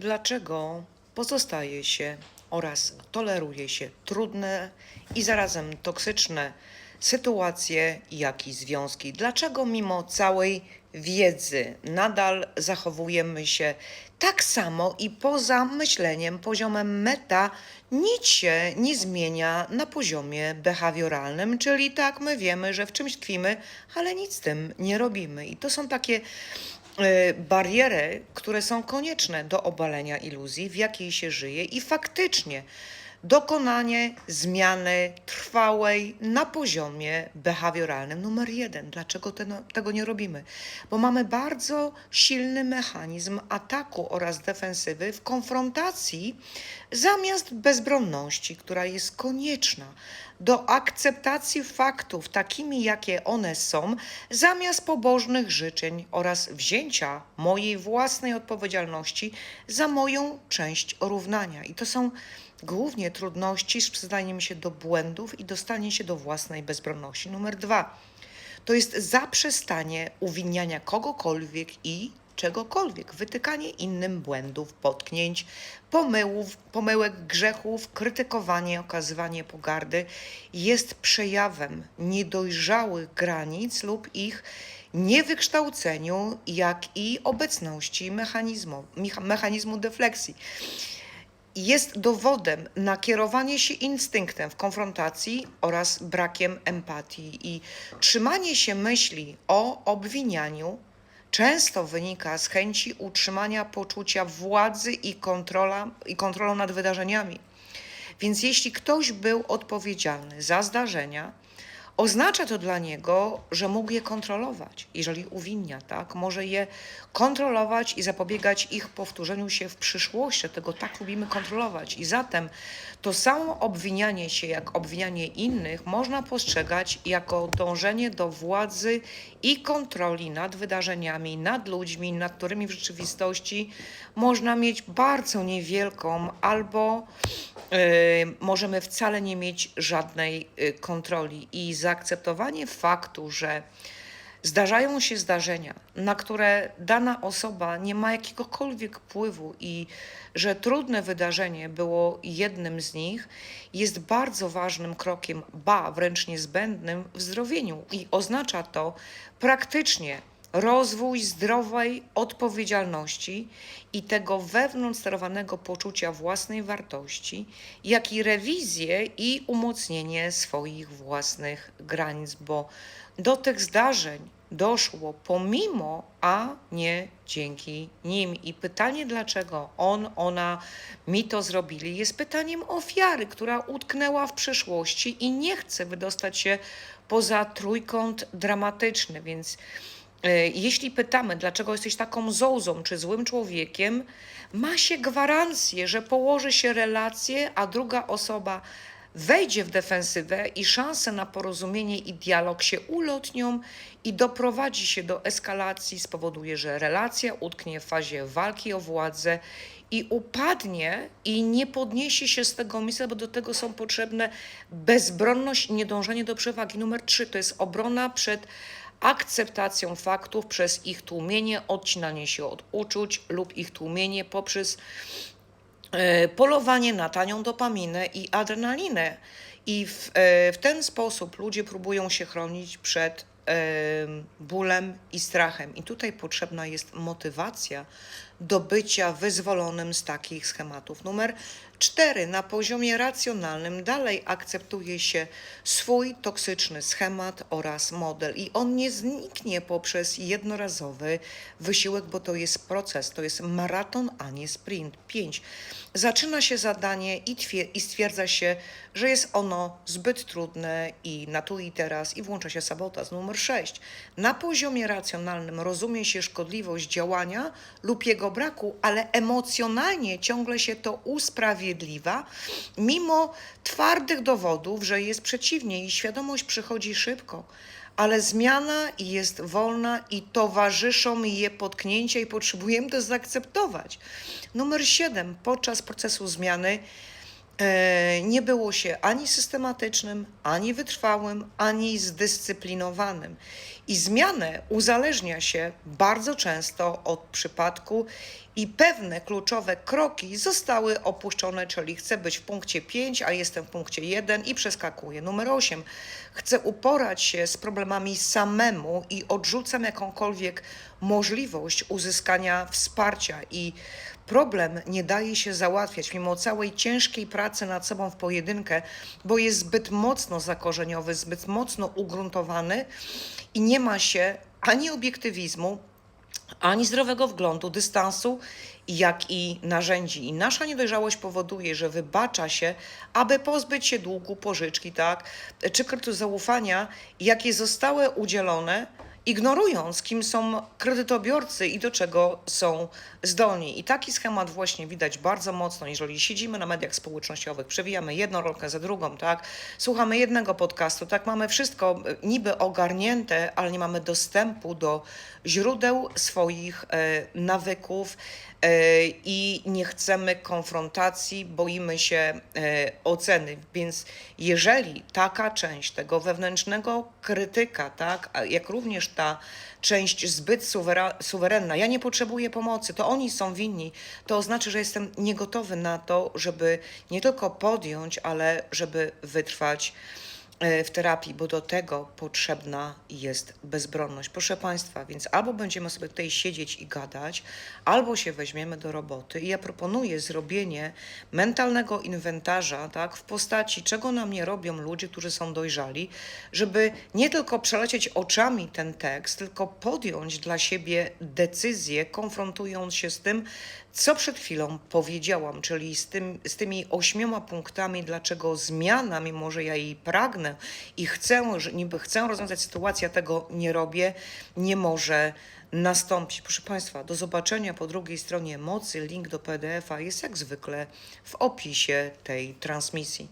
Dlaczego pozostaje się oraz toleruje się trudne i zarazem toksyczne sytuacje, jak i związki? Dlaczego mimo całej wiedzy nadal zachowujemy się tak samo i poza myśleniem, poziomem meta, nic się nie zmienia na poziomie behawioralnym, czyli tak my wiemy, że w czymś tkwimy, ale nic z tym nie robimy. I to są takie bariery, które są konieczne do obalenia iluzji, w jakiej się żyje i faktycznie dokonanie zmiany trwałej na poziomie behawioralnym. Numer jeden. Dlaczego te, tego nie robimy? Bo mamy bardzo silny mechanizm ataku oraz defensywy w konfrontacji zamiast bezbronności, która jest konieczna do akceptacji faktów takimi, jakie one są, zamiast pobożnych życzeń oraz wzięcia mojej własnej odpowiedzialności za moją część równania. I to są głównie trudności z przyznaniem się do błędów i dostanie się do własnej bezbronności. Numer dwa. To jest zaprzestanie uwiniania kogokolwiek i czegokolwiek, wytykanie innym błędów, potknięć, pomyłów, pomyłek, grzechów, krytykowanie, okazywanie pogardy jest przejawem niedojrzałych granic lub ich niewykształceniu, jak i obecności mechanizmu, mecha- mechanizmu defleksji jest dowodem na kierowanie się instynktem w konfrontacji oraz brakiem empatii. I trzymanie się myśli o obwinianiu często wynika z chęci utrzymania poczucia władzy i, kontrola, i kontrolą nad wydarzeniami. Więc jeśli ktoś był odpowiedzialny za zdarzenia, oznacza to dla niego, że mógł je kontrolować. Jeżeli uwinnia, tak, może je kontrolować i zapobiegać ich powtórzeniu się w przyszłości. Tego tak lubimy kontrolować. I zatem to samo obwinianie się, jak obwinianie innych, można postrzegać jako dążenie do władzy i kontroli nad wydarzeniami, nad ludźmi, nad którymi w rzeczywistości można mieć bardzo niewielką albo możemy wcale nie mieć żadnej y, kontroli. I zaakceptowanie faktu, że zdarzają się zdarzenia, na które dana osoba nie ma jakiegokolwiek wpływu i że trudne wydarzenie było jednym z nich, jest bardzo ważnym krokiem, ba wręcz niezbędnym w zdrowieniu i oznacza to praktycznie rozwój zdrowej odpowiedzialności i tego wewnątrz sterowanego poczucia własnej wartości, jak i rewizję i umocnienie swoich własnych granic, bo do tych zdarzeń doszło pomimo, a nie dzięki nim. I pytanie, dlaczego on, ona mi to zrobili, jest pytaniem ofiary, która utknęła w przeszłości i nie chce wydostać się poza trójkąt dramatyczny, więc Jeśli pytamy, dlaczego jesteś taką zołzą czy złym człowiekiem, ma się gwarancję, że położy się relacje, a druga osoba wejdzie w defensywę i szanse na porozumienie i dialog się ulotnią i doprowadzi się do eskalacji, spowoduje, że relacja utknie w fazie walki o władzę i upadnie i nie podniesie się z tego miejsca, bo do tego są potrzebne bezbronność i niedążenie do przewagi. Numer trzy to jest obrona przed akceptacją faktów przez ich tłumienie, odcinanie się od uczuć lub ich tłumienie poprzez e, polowanie na tanią dopaminę i adrenalinę. I w, e, w ten sposób ludzie próbują się chronić przed e, bólem i strachem. I tutaj potrzebna jest motywacja do bycia wyzwolonym z takich schematów. Numer cztery, na poziomie racjonalnym dalej akceptuje się swój toksyczny schemat oraz model i on nie zniknie poprzez jednorazowy wysiłek, bo to jest proces, to jest maraton, a nie sprint. Pięć, zaczyna się zadanie i, i stwierdza się, że jest ono zbyt trudne i na tu i teraz i włącza się sabotaż. Numer sześć, na poziomie racjonalnym rozumie się szkodliwość działania lub jego braku, ale emocjonalnie ciągle się to usprawiedliwia, mimo twardych dowodów, że jest przeciwnie i świadomość przychodzi szybko. Ale zmiana jest wolna i towarzyszą jej potknięcia i potrzebujemy to zaakceptować. Numer siedem. Podczas procesu zmiany nie było się ani systematycznym, ani wytrwałym, ani zdyscyplinowanym. I zmianę uzależnia się bardzo często od przypadku i pewne kluczowe kroki zostały opuszczone, czyli chcę być w punkcie 5, a jestem w punkcie 1 i przeskakuję. Numer 8. Chcę uporać się z problemami samemu i odrzucam jakąkolwiek możliwość uzyskania wsparcia i problem nie daje się załatwiać mimo całej ciężkiej pracy nad sobą w pojedynkę, bo jest zbyt mocno zakorzeniowy, zbyt mocno ugruntowany i nie ma się ani obiektywizmu, ani zdrowego wglądu, dystansu, jak i narzędzi. I nasza niedojrzałość powoduje, że wybacza się, aby pozbyć się długu, pożyczki, tak, czy kredytu zaufania, jakie zostały udzielone, ignorując, kim są kredytobiorcy i do czego są zdolni. I taki schemat właśnie widać bardzo mocno, jeżeli siedzimy na mediach społecznościowych, przewijamy jedną rolkę za drugą, tak, słuchamy jednego podcastu, tak, mamy wszystko e, niby ogarnięte, ale nie mamy dostępu do źródeł swoich e, nawyków e, i nie chcemy konfrontacji, boimy się e, oceny. Więc jeżeli taka część tego wewnętrznego krytyka, tak, jak również ta część zbyt suwera, suwerenna, ja nie potrzebuję pomocy, to oni są winni, to oznacza, że jestem niegotowy na to, żeby nie tylko podjąć, ale żeby wytrwać w terapii, bo do tego potrzebna jest bezbronność. Proszę Państwa, więc albo będziemy sobie tutaj siedzieć i gadać, albo się weźmiemy do roboty. I ja proponuję zrobienie mentalnego inwentarza, tak, w postaci czego nam nie robią ludzie, którzy są dojrzali, żeby nie tylko przelecieć oczami ten tekst, tylko podjąć dla siebie decyzję, konfrontując się z tym, co przed chwilą powiedziałam, czyli z, tym, z tymi ośmioma punktami, dlaczego zmiana, mimo że ja jej pragnę i chcę, że niby chcę rozwiązać sytuację, tego nie robię, nie może nastąpić. Proszę Państwa, do zobaczenia po drugiej stronie mocy. Link do PDF-a jest jak zwykle w opisie tej transmisji.